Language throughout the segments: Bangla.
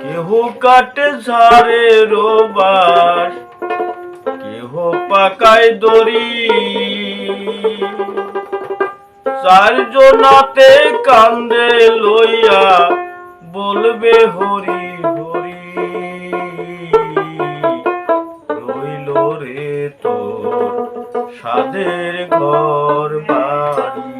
কেহ কাটে ঝাড়ে রোবাস কেহ পাকায় দড়ি। চারজনাতে কান্দে লইয়া বলবে, হরি হরি, রইল রে তোর সাদের ঘর বাড়ি।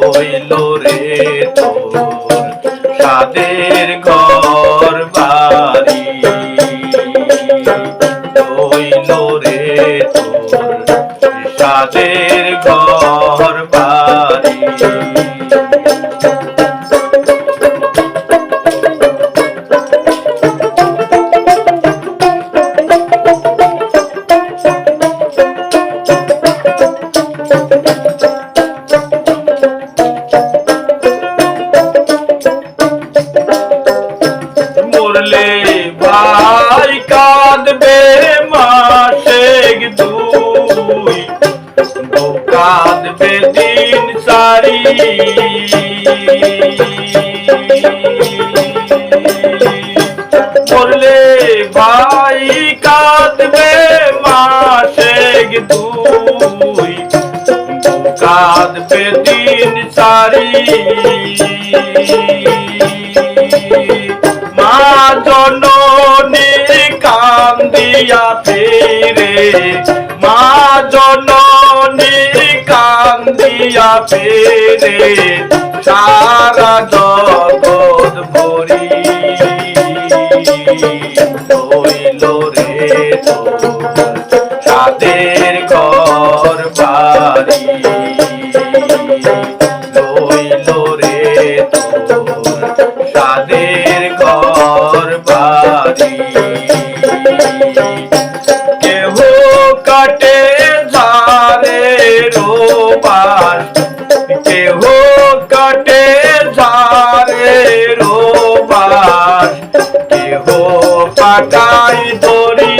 হইল রে তোর সাদের ঘর বাড়ি? হইল রে তোর সাদের ঘর বাড়ি? কাঁদবে মাসে দুই কাঁদবে দিন সারি। মরলে ভাই কাঁদবে মাসে দুই কাঁদবে দিন সারি। কান্দিয়া ফিরে মা জননী কান্দিয়া ফিরে সারা জগৎ ভরি হইল রে তো সাদের পাকাই দড়ি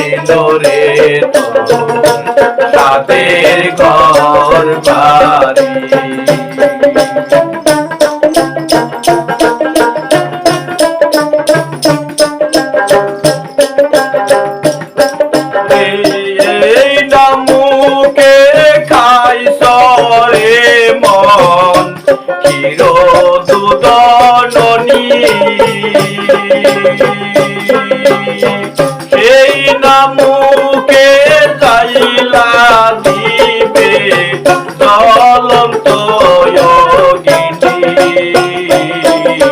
রইল রে তোর সাদের ঘর বাড়ি। নামুকে খাই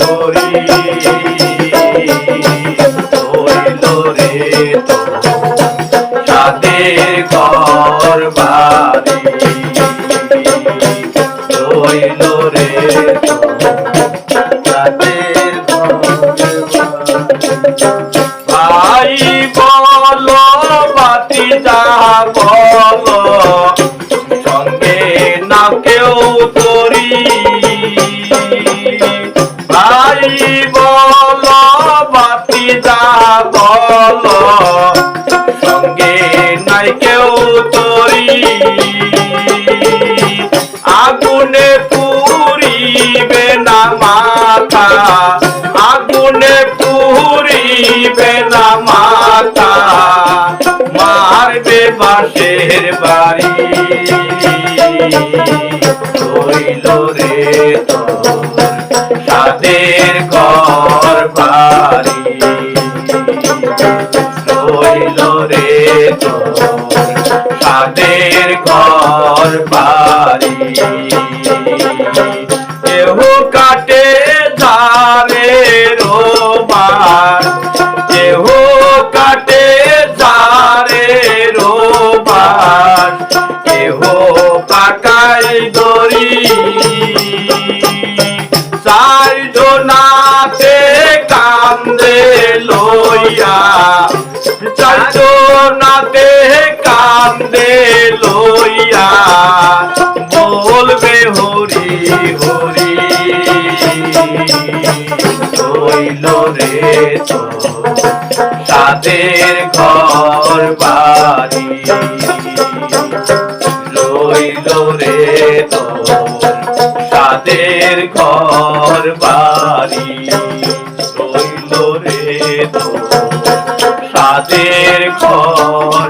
হরি হইল রে তোর সাদের ঘর বাড়ি রইল রে তরি আগুনে পুরিবে না মাথা। আগুনে পুরিবে না মাথা। মারবে বাঁশের বাড়ি। রইল রে তোর সাদের ঘর বাড়ি রইল রে তোর সাদের ঘর বাড়ি। কেহ কাটে ধারে রোবার। কেহ কাটে ধারে রোবার। কেহ পাকাই দড়ি। চার কান্দে লইয়া। চার কান্দে লইয়া বলবে হরি হরি হইল রে তো সাদের ঘর বাড়ি। রইল রে তো সাদের ঘর বাড়ি। রইল রে তো সাদের ঘর